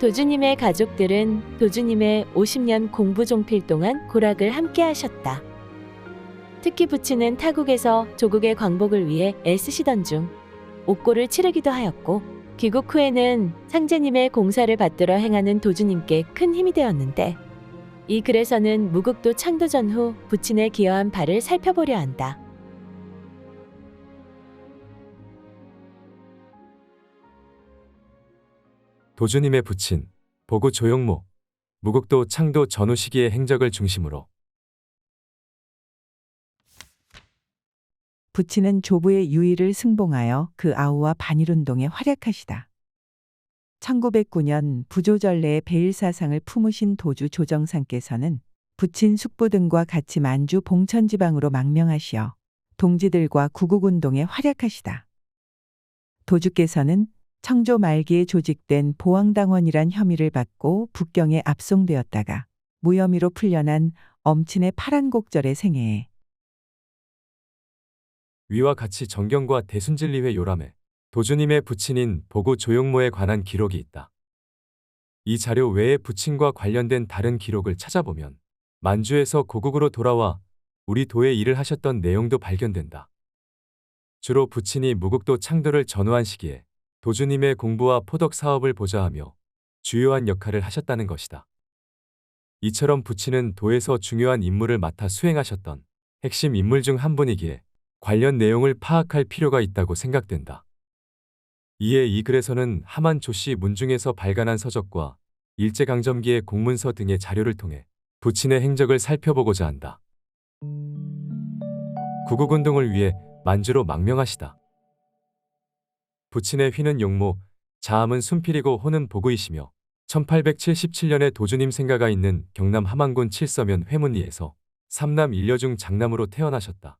도주님의 가족들은 도주님의 50년 공부 종필 동안 고락을 함께 하셨다. 특히 부친은 타국에서 조국의 광복을 위해 애쓰시던 중 옥고를 치르기도 하였고 귀국 후에는 상제님의 공사를 받들어 행하는 도주님께 큰 힘이 되었는데 이 글에서는 무국도 창도 전 후 부친의 기여한 바를 살펴보려 한다. 도주님의 부친, 보구 조용모, 무국도 창도 전후 시기의 행적을 중심으로 부친은 조부의 유의를 승봉하여 그 아우와 반일운동에 활약하시다. 1909년 부조전래의 베일사상을 품으신 도주 조정상께서는 부친 숙부 등과 같이 만주 봉천지방으로 망명하시어 동지들과 구국운동에 활약하시다. 도주께서는 청조 말기에 조직된 보왕당원이란 혐의를 받고 북경에 압송되었다가 무혐의로 풀려난 엄친의 파란 곡절의 생애에 위와 같이 정경과 대순진리회 요람에 도주님의 부친인 보구 조용모에 관한 기록이 있다. 이 자료 외에 부친과 관련된 다른 기록을 찾아보면 만주에서 고국으로 돌아와 우리 도에 일을 하셨던 내용도 발견된다. 주로 부친이 무국도 창도를 전후한 시기에 도주님의 공부와 포덕 사업을 보좌하며 주요한 역할을 하셨다는 것이다. 이처럼 부친은 도에서 중요한 임무를 맡아 수행하셨던 핵심 인물 중 한 분이기에 관련 내용을 파악할 필요가 있다고 생각된다. 이에 이 글에서는 하만 조씨 문중에서 발간한 서적과 일제강점기의 공문서 등의 자료를 통해 부친의 행적을 살펴보고자 한다. 구국운동을 위해 만주로 망명하시다. 부친의 휘는 용모, 자함은 순필이고 호는 보구이시며 1877년에 도주님 생가가 있는 경남 함안군 칠서면 회문리에서 삼남 일녀 중 장남으로 태어나셨다.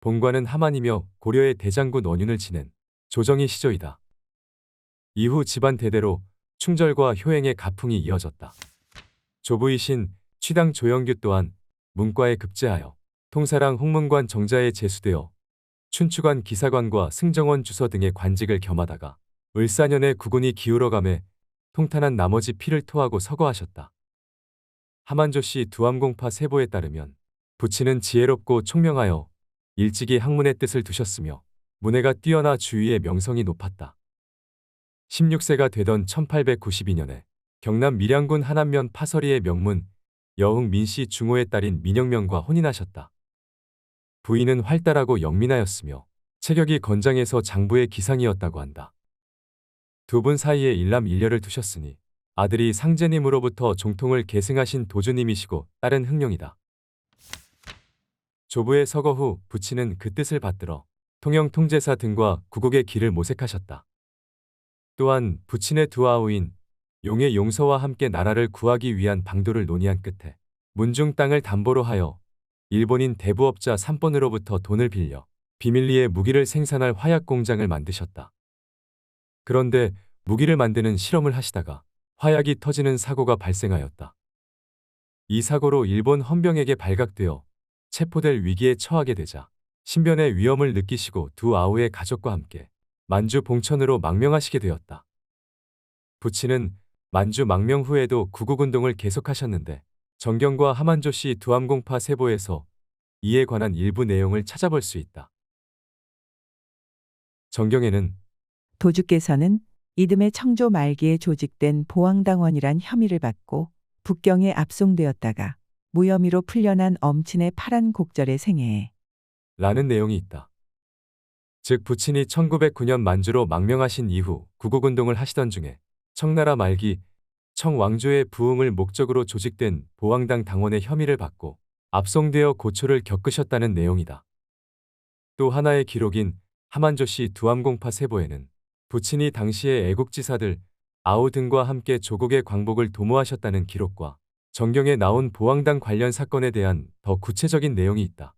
본관은 함안이며 고려의 대장군 원윤을 지낸 조정희 시조이다. 이후 집안 대대로 충절과 효행의 가풍이 이어졌다. 조부이신 취당 조영규 또한 문과에 급제하여 통사랑 홍문관 정자에 제수되어 춘추관 기사관과 승정원 주서 등의 관직을 겸하다가 을사년에 구군이 기울어감에 통탄한 나머지 피를 토하고 서거하셨다. 하만조 씨 두암공파 세보에 따르면 부친은 지혜롭고 총명하여 일찍이 학문의 뜻을 두셨으며 문해가 뛰어나 주위의 명성이 높았다. 16세가 되던 1892년에 경남 밀양군 하남면 파서리의 명문 여흥 민씨 중호의 딸인 민영명과 혼인하셨다. 부인은 활달하고 영민하였으며 체격이 건장해서 장부의 기상이었다고 한다. 두 분 사이에 일남 일녀를 두셨으니 아들이 상제님으로부터 종통을 계승하신 도주님이시고 딸은 흥룡이다. 조부의 서거 후 부친은 그 뜻을 받들어 통영 통제사 등과 구국의 길을 모색하셨다. 또한 부친의 두 아우인 용의 용서와 함께 나라를 구하기 위한 방도를 논의한 끝에 문중 땅을 담보로 하여 일본인 대부업자 3번으로부터 돈을 빌려 비밀리에 무기를 생산할 화약 공장을 만드셨다. 그런데 무기를 만드는 실험을 하시다가 화약이 터지는 사고가 발생하였다. 이 사고로 일본 헌병에게 발각되어 체포될 위기에 처하게 되자 신변의 위험을 느끼시고 두 아우의 가족과 함께 만주 봉천으로 망명하시게 되었다. 부친은 만주 망명 후에도 구국운동을 계속하셨는데 정경과 하만조씨 두암공파 세보에서 이에 관한 일부 내용을 찾아볼 수 있다. 정경에는 도주께서는 이듬해 청조 말기에 조직된 보왕당원이란 혐의를 받고 북경에 압송되었다가 무혐의로 풀려난 엄친의 파란 곡절의 생애에 라는 내용이 있다. 즉 부친이 1909년 만주로 망명하신 이후 구국운동을 하시던 중에 청나라 말기 청 왕조의 부흥을 목적으로 조직된 보왕당 당원의 혐의를 받고 압송되어 고초를 겪으셨다는 내용이다. 또 하나의 기록인 하만조씨 두암공파 세보에는 부친이 당시의 애국지사들 아우 등과 함께 조국의 광복을 도모하셨다는 기록과 정경에 나온 보왕당 관련 사건에 대한 더 구체적인 내용이 있다.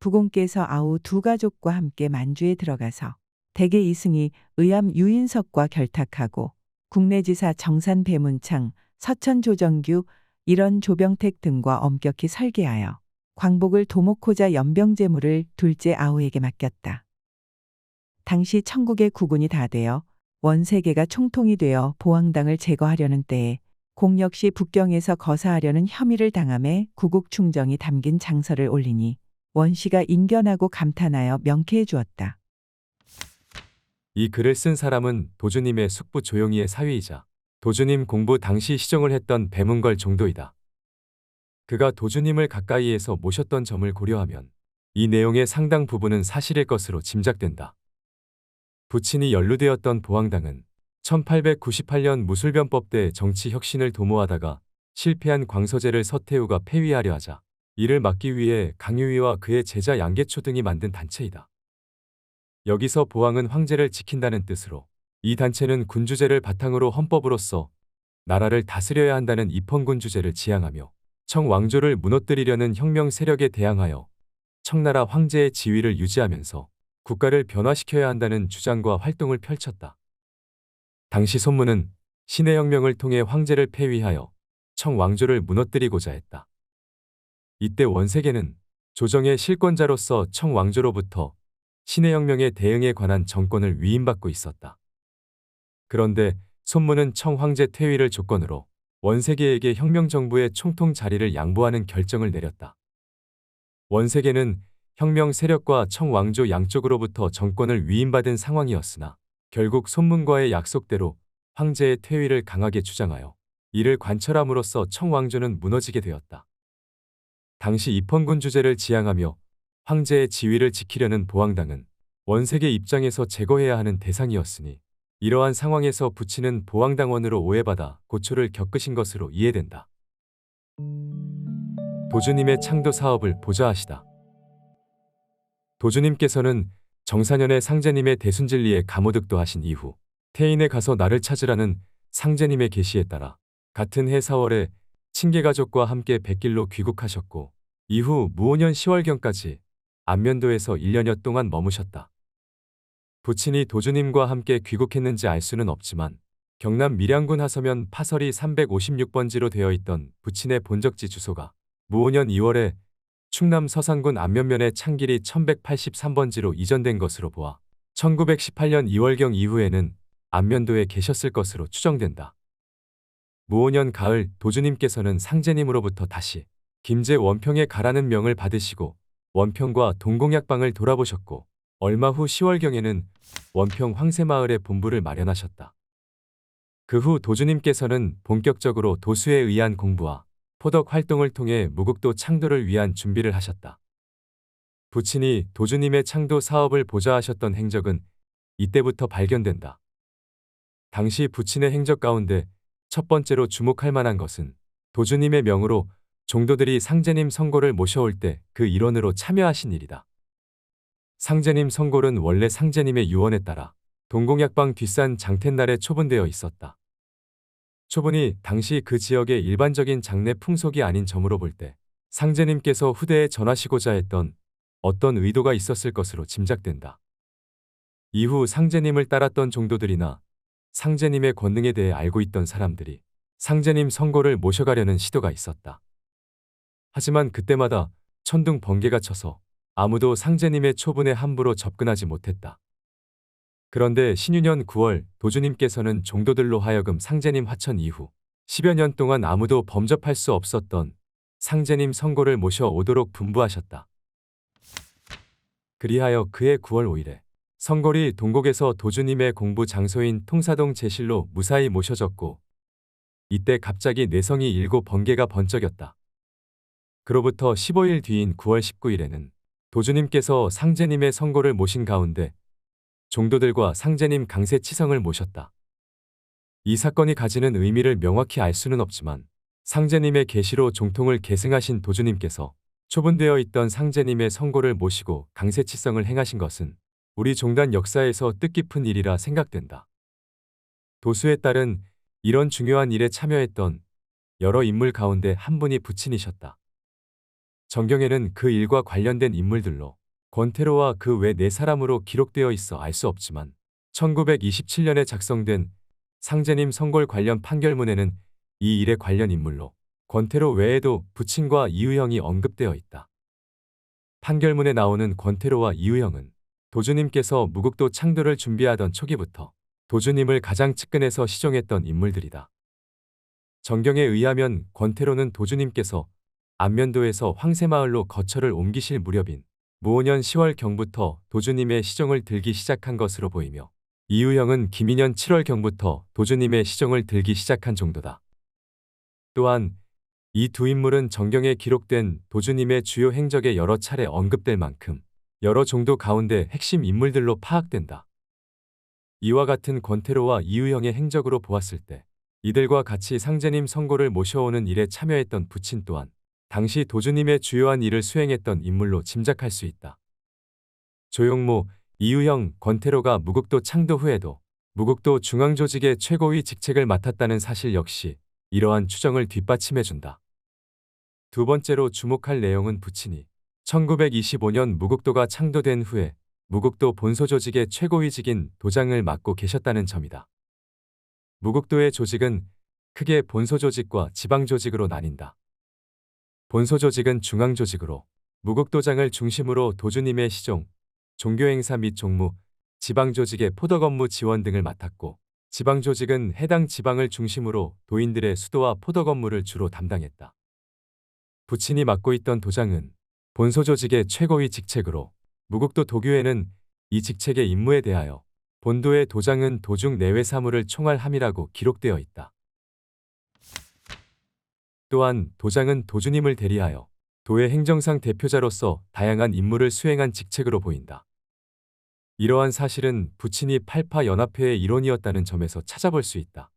부공께서 아우 두 가족과 함께 만주에 들어가서 대개 이승이 의암 유인석과 결탁하고 국내지사 정산 배문창, 서천 조정규, 이런 조병택 등과 엄격히 설계하여 광복을 도모코자 연병제물을 둘째 아우에게 맡겼다. 당시 천국의 구군이 다 되어 원세계가 총통이 되어 보왕당을 제거하려는 때에 공 역시 북경에서 거사하려는 혐의를 당함에 구국 충정이 담긴 장서를 올리니 원씨가 인견하고 감탄하여 명쾌해 주었다. 이 글을 쓴 사람은 도주님의 숙부 조용희의 사위이자 도주님 공부 당시 시정을 했던 배문걸 정도이다. 그가 도주님을 가까이에서 모셨던 점을 고려하면 이 내용의 상당 부분은 사실일 것으로 짐작된다. 부친이 연루되었던 보왕당은 1898년 무술변법 때 정치 혁신을 도모하다가 실패한 광서제를 서태후가 폐위하려 하자 이를 막기 위해 강유위와 그의 제자 양계초 등이 만든 단체이다. 여기서 보왕은 황제를 지킨다는 뜻으로 이 단체는 군주제를 바탕으로 헌법으로서 나라를 다스려야 한다는 입헌군주제를 지향하며 청왕조를 무너뜨리려는 혁명 세력에 대항하여 청나라 황제의 지위를 유지하면서 국가를 변화시켜야 한다는 주장과 활동을 펼쳤다. 당시 손문은 신의 혁명을 통해 황제를 폐위하여 청왕조를 무너뜨리고자 했다. 이때 원세계는 조정의 실권자로서 청왕조로부터 신의 혁명에 대응에 관한 정권을 위임받고 있었다. 그런데 손문은 청황제 퇴위를 조건으로 원세계에게 혁명정부의 총통 자리를 양보하는 결정을 내렸다. 원세계는 혁명 세력과 청왕조 양쪽으로부터 정권을 위임받은 상황이었으나 결국 손문과의 약속대로 황제의 퇴위를 강하게 주장하여 이를 관철함으로써 청왕조는 무너지게 되었다. 당시 입헌군 주제를 지향하며 황제의 지위를 지키려는 보왕당은 원색의 입장에서 제거해야 하는 대상이었으니 이러한 상황에서 부친은 보왕당원으로 오해받아 고초를 겪으신 것으로 이해된다. 도주님의 창도 사업을 보좌하시다. 도주님께서는 정사년에 상제님의 대순진리에 감호득도 하신 이후 태인에 가서 나를 찾으라는 상제님의 계시에 따라 같은 해 4월에 친계가족과 함께 백길로 귀국하셨고 이후 무오년 10월경까지 안면도에서 1년여 동안 머무셨다. 부친이 도주님과 함께 귀국했는지 알 수는 없지만 경남 밀양군 하서면 파설이 356번지로 되어 있던 부친의 본적지 주소가 무오년 2월에 충남 서산군 안면면의 창길이 1183번지로 이전된 것으로 보아 1918년 2월경 이후에는 안면도에 계셨을 것으로 추정된다. 무오년 가을 도주님께서는 상제님으로부터 다시 김제 원평에 가라는 명을 받으시고 원평과 동공약방을 돌아보셨고 얼마 후 10월경에는 원평 황새마을에 본부를 마련하셨다. 그 후 도주님께서는 본격적으로 도수에 의한 공부와 포덕 활동을 통해 무국도 창도를 위한 준비를 하셨다. 부친이 도주님의 창도 사업을 보좌하셨던 행적은 이때부터 발견된다. 당시 부친의 행적 가운데 첫 번째로 주목할 만한 것은 도주님의 명으로 종도들이 상제님 선고를 모셔올 때 그 일원으로 참여하신 일이다. 상제님 선골은 원래 상제님의 유언에 따라 동공약방 뒷산 장텟날에 초분되어 있었다. 초분이 당시 그 지역의 일반적인 장례 풍속이 아닌 점으로 볼 때 상제님께서 후대에 전하시고자 했던 어떤 의도가 있었을 것으로 짐작된다. 이후 상제님을 따랐던 종도들이나 상제님의 권능에 대해 알고 있던 사람들이 상제님 선고를 모셔가려는 시도가 있었다. 하지만 그때마다 천둥 번개가 쳐서 아무도 상제님의 초분에 함부로 접근하지 못했다. 그런데 신유년 9월 도주님께서는 종도들로 하여금 상제님 화천 이후 10여 년 동안 아무도 범접할 수 없었던 상제님 선고를 모셔 오도록 분부하셨다. 그리하여 그해 9월 5일에 선골이 동곡에서 도주님의 공부 장소인 통사동 제실로 무사히 모셔졌고 이때 갑자기 뇌성이 일고 번개가 번쩍였다. 그로부터 15일 뒤인 9월 19일에는 도주님께서 상제님의 선고를 모신 가운데 종도들과 상제님 강세 치성을 모셨다. 이 사건이 가지는 의미를 명확히 알 수는 없지만 상제님의 계시로 종통을 계승하신 도주님께서 초분되어 있던 상제님의 선고를 모시고 강세 치성을 행하신 것은 우리 종단 역사에서 뜻깊은 일이라 생각된다. 도수에 따른 이런 중요한 일에 참여했던 여러 인물 가운데 한 분이 부친이셨다. 정경에는 그 일과 관련된 인물들로 권태로와 그 외 네 사람으로 기록되어 있어 알 수 없지만 1927년에 작성된 상제님 선골 관련 판결문에는 이 일에 관련 인물로 권태로 외에도 부친과 이의형이 언급되어 있다. 판결문에 나오는 권태로와 이의형은 도주님께서 무국도 창도를 준비하던 초기부터 도주님을 가장 측근에서 시정했던 인물들이다. 정경에 의하면 권태로는 도주님께서 안면도에서 황새마을로 거처를 옮기실 무렵인 무오년 10월 경부터 도주님의 시정을 들기 시작한 것으로 보이며 이유형은 김인년 7월 경부터 도주님의 시정을 들기 시작한 정도다. 또한 이 두 인물은 정경에 기록된 도주님의 주요 행적에 여러 차례 언급될 만큼 여러 정도 가운데 핵심 인물들로 파악된다. 이와 같은 권태로와 이유형의 행적으로 보았을 때 이들과 같이 상제님 선고를 모셔오는 일에 참여했던 부친 또한 당시 도주님의 주요한 일을 수행했던 인물로 짐작할 수 있다. 조용모, 이유형, 권태로가 무국도 창도 후에도 무국도 중앙조직의 최고위 직책을 맡았다는 사실 역시 이러한 추정을 뒷받침해준다. 두 번째로 주목할 내용은 부친이 1925년 무국도가 창도된 후에 무국도 본소 조직의 최고위직인 도장을 맡고 계셨다는 점이다. 무국도의 조직은 크게 본소 조직과 지방 조직으로 나뉜다. 본소 조직은 중앙 조직으로 무국도장을 중심으로 도주님의 시종, 종교행사 및 종무, 지방 조직의 포덕 업무 지원 등을 맡았고 지방 조직은 해당 지방을 중심으로 도인들의 수도와 포덕 업무를 주로 담당했다. 부친이 맡고 있던 도장은 본소 조직의 최고위 직책으로 무국도 도교에는 이 직책의 임무에 대하여 본도의 도장은 도중 내외 사무를 총괄함이라고 기록되어 있다. 또한 도장은 도주님을 대리하여 도의 행정상 대표자로서 다양한 임무를 수행한 직책으로 보인다. 이러한 사실은 부친이 팔파 연합회의 일원이었다는 점에서 찾아볼 수 있다.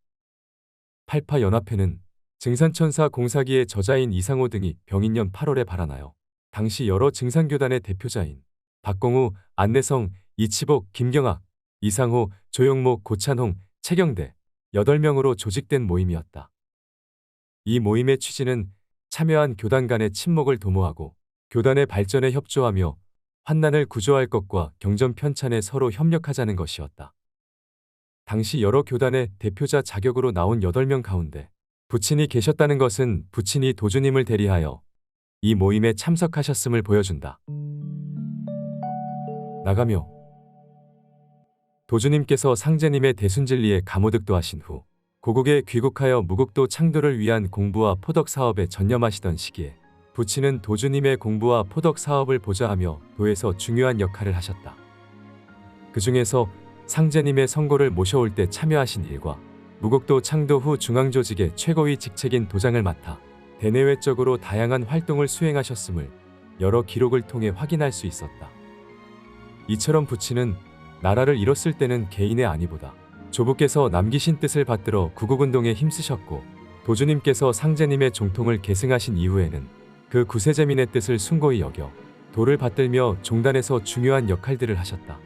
팔파 연합회는 증산천사 공사기의 저자인 이상호 등이 병인년 8월에 발안하여 당시 여러 증산교단의 대표자인 박공우, 안내성, 이치복, 김경학, 이상호, 조용목, 고찬홍, 최경대 8명으로 조직된 모임이었다. 이 모임의 취지는 참여한 교단 간의 친목을 도모하고 교단의 발전에 협조하며 환난을 구조할 것과 경전 편찬에 서로 협력하자는 것이었다. 당시 여러 교단의 대표자 자격으로 나온 8명 가운데 부친이 계셨다는 것은 부친이 도주님을 대리하여 이 모임에 참석하셨음을 보여준다. 나가며 도주님께서 상제님의 대순진리에 가모득도 하신 후 고국에 귀국하여 무국도 창도를 위한 공부와 포덕 사업에 전념하시던 시기에 부친은 도주님의 공부와 포덕 사업을 보좌하며 도에서 중요한 역할을 하셨다. 그 중에서 상제님의 선고를 모셔올 때 참여하신 일과 무국도 창도 후 중앙조직의 최고위 직책인 도장을 맡아 대내외적으로 다양한 활동을 수행하셨음을 여러 기록을 통해 확인할 수 있었다. 이처럼 부친은 나라를 잃었을 때는 개인의 안위보다 조부께서 남기신 뜻을 받들어 구국운동에 힘쓰셨고 도주님께서 상제님의 종통을 계승하신 이후에는 그 구세제민의 뜻을 숭고히 여겨 도를 받들며 종단에서 중요한 역할들을 하셨다.